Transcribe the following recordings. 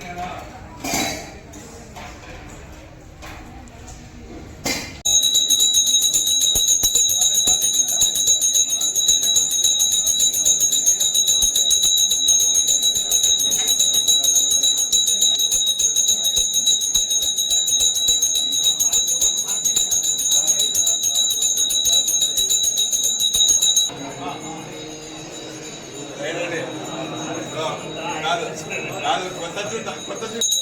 है るんだ。私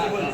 느낌을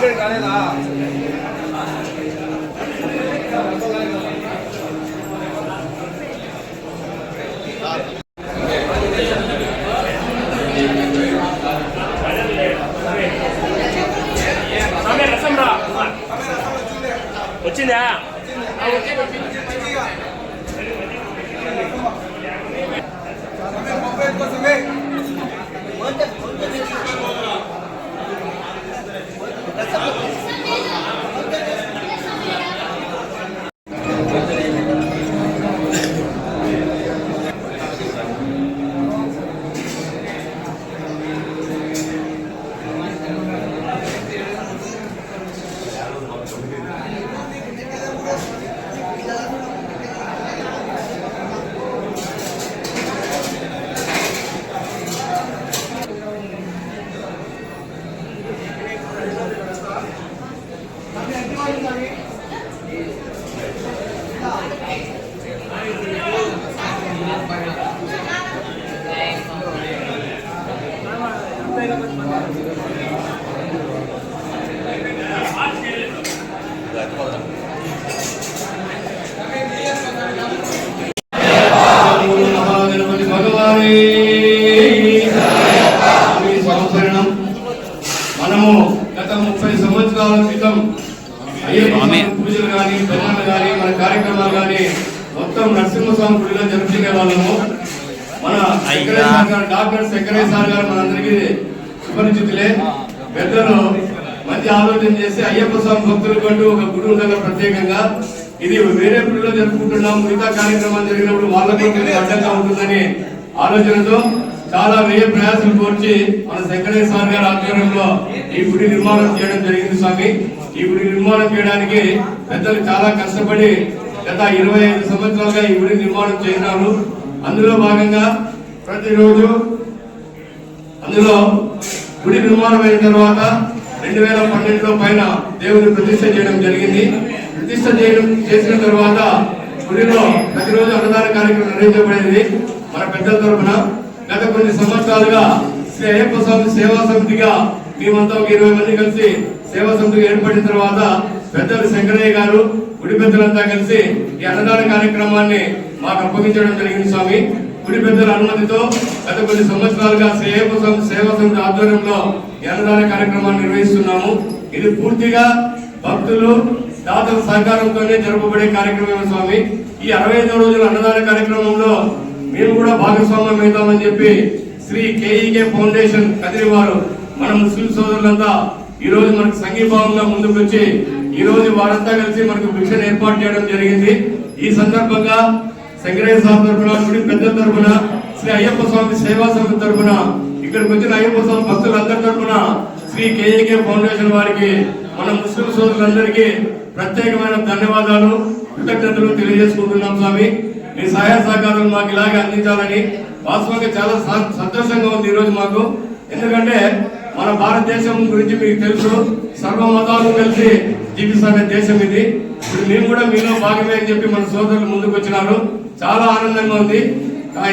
这干的呢？我进来啊！我，ముప్పై సంవత్సరాల క్రితం పూజలు కానీ భజనలు కానీ మన కార్యక్రమాలు కానీ మొత్తం నరసింహస్వామి గుడిలో జరుపుకునే వాళ్ళము. మన డాక్టర్ శంకరేశ్వర సార్ గారు మనందరికీ సుపరిచితులే. పెద్దలు మంచి ఆలోచన చేసి అయ్యప్ప స్వామి భక్తులకు అంటూ ఒక గుడి ఉండాలి ప్రత్యేకంగా. ఇది వేరే గుడిలో జరుపుకుంటున్నాం మిగతా కార్యక్రమాలు జరిగినప్పుడు వాళ్ళకి అడ్డంగా ఉంటుందని ఆలోచనతో చాలా వ్యయ ప్రయాసం కోర్చి మన శంకరేశ్వర స్వామి గారి ఆధ్వర్యంలో ఈ గుడి నిర్మాణం చేయడం జరిగింది స్వామి. ఈ గుడి నిర్మాణం చేయడానికి పెద్దలు చాలా కష్టపడి గత ఇరవై ఐదు సంవత్సరాలుగా ఈ గుడి నిర్మాణం చేసినారు. అందులో భాగంగా ప్రతిరోజు అందులో గుడి నిర్మాణం అయిన తర్వాత రెండు వేల పన్నెండులో పైన దేవుని ప్రతిష్ట చేయడం జరిగింది. ప్రతిష్ట చేయడం చేసిన తర్వాత గుడిలో ప్రతిరోజు అన్నదాన కార్యక్రమం నిర్వహించబడేది మన పెద్దల తరఫున. గత కొన్ని సంవత్సరాలుగా శ్రీ అయ్యప్ప స్వామి సేవా సమితిగా మేమంతా ఒక ఇరవై మంది కలిసి సేవా సమితిగా ఏర్పడిన తర్వాత పెద్దలు శంకరయ్య గారు గుడి పెద్దలంతా కలిసి ఈ అన్నదాన కార్యక్రమాన్ని మాకు అప్పగించడం జరిగింది స్వామి. గుడి పెద్దల అనుమతితో గత కొన్ని సంవత్సరాలుగా శ్రీ అయ్యప్ప స్వామి సేవా సమితి ఆధ్వర్యంలో ఈ అన్నదాన కార్యక్రమాన్ని నిర్వహిస్తున్నాము. ఇది పూర్తిగా భక్తులు దాతల సహకారంతోనే జరపబడే కార్యక్రమం స్వామి. ఈ అరవై ఐదు రోజుల అన్నదాన కార్యక్రమంలో మేము కూడా భాగస్వామ్యం అవుతామని చెప్పి శ్రీ కేఈకే ఫౌండేషన్ కదిరి వారు మన ముస్లిం సోదరులంతా ఈ రోజు మనకు సంఘీభావంగా ముందుకు వచ్చి ఈ రోజు వారంతా కలిసి మనకు భిక్షను ఏర్పాటు చేయడం జరిగింది. ఈ సందర్భంగా శంకరయ్య స్వామి తరఫున గుడి పెద్ద తరఫున శ్రీ అయ్యప్ప స్వామి సేవా సమితి తరఫున ఇక్కడికి వచ్చిన అయ్యప్ప స్వామి భక్తులందరి తరఫున శ్రీ కేఏకే ఫౌండేషన్ వారికి మన ముస్లిం సోదరులందరికీ ప్రత్యేకమైన ధన్యవాదాలు కృతజ్ఞతలు తెలియజేసుకుంటున్నాం స్వామి. మీ సహాయ సహకారం మాకు ఇలాగే అందించాలని వాస్తవంగా చాలా సంతోషంగా ఉంది ఈరోజు మాకు. ఎందుకంటే మన భారతదేశం గురించి మీకు తెలుసు సర్వ మతాలు కలిసి జీవిస్తున్న దేశం ఇది. ఇప్పుడు మేము కూడా మీలో భాగమే అని చెప్పి మన సోదరులు ముందుకు వచ్చినారు. చాలా ఆనందంగా ఉంది.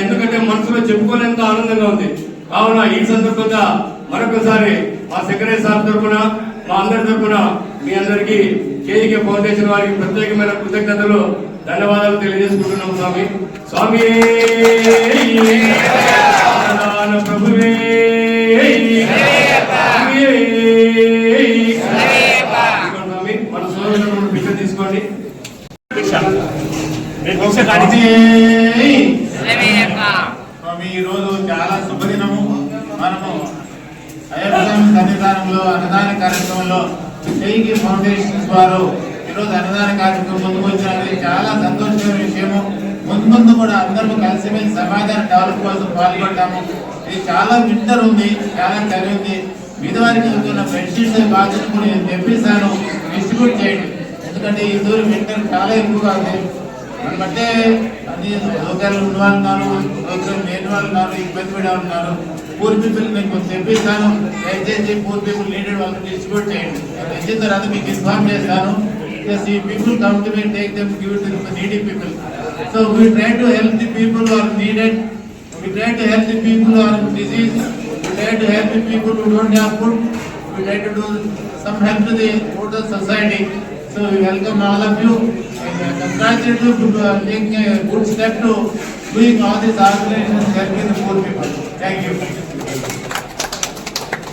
ఎందుకంటే మనసులో చెప్పుకోలేంత ఆనందంగా ఉంది. కావున ఈ సందర్భంగా మరొకసారి మా సెక్రటరీ సార్ తరఫున మా అందరి తరఫున మీ అందరికీ కేఈకే ఫౌండేషన్ వారికి ప్రత్యేకమైన కృతజ్ఞతలు ధన్యవాదాలు తెలియజేసుకుంటున్నాం స్వామి. స్వామి ప్రభువే. స్వామి మన భిక్ష తీసుకోండి. స్వామి. ఈ రోజు చాలా శుభదినము. మనము స్వామి సన్నిధానంలో అన్నదాన కార్యక్రమంలో చేయికి ఫౌండేషన్స్ వారు ఈరోజు అన్నదాన కార్యక్రమం ముందుకు వచ్చినది చాలా సంతోషమైన విషయము. ముందు ముందు కూడా అందరూ కలిసిమెలిసి సమాధానం డెవలప్ కోసం పాల్గొంటాము. ఇది చాలా వింటర్ ఉంది చాలా చలి ఉంది. మిగతావారికి వెళ్తున్న బెడ్షీట్స్ బాధ్యత కూడా నేను తెప్పిస్తాను. డిస్ట్రిబ్యూట్ చేయండి. ఎందుకంటే ఈ దూరం వింటర్ చాలా ఎక్కువగా ఉంది. మనం అన్ని లోకాలు ఉన్న వాళ్ళు ఉన్నారు లేని వాళ్ళు ఉన్నారు ఇబ్బంది పడే వాళ్ళు ఉన్నారు. పూర్ పీపుల్ నేను కొంచెం తెప్పిస్తాను. దయచేసి పూర్ పీపుల్ నీడెడ్ వాళ్ళకి డిస్ట్రిబ్యూట్ చేయండి. తెచ్చిన తర్వాత మీకు ఇన్ఫార్మ్ చేస్తాను. Yes, if people come to me, take them, give it to the needy people. So we try to help the people who are needed. We try to help the people who are diseased. We try to help the people who don't have food. We try to do some help to the older society. So we welcome all of you. And congratulations for taking a good step to doing all these organizations helping the poor people. Thank you.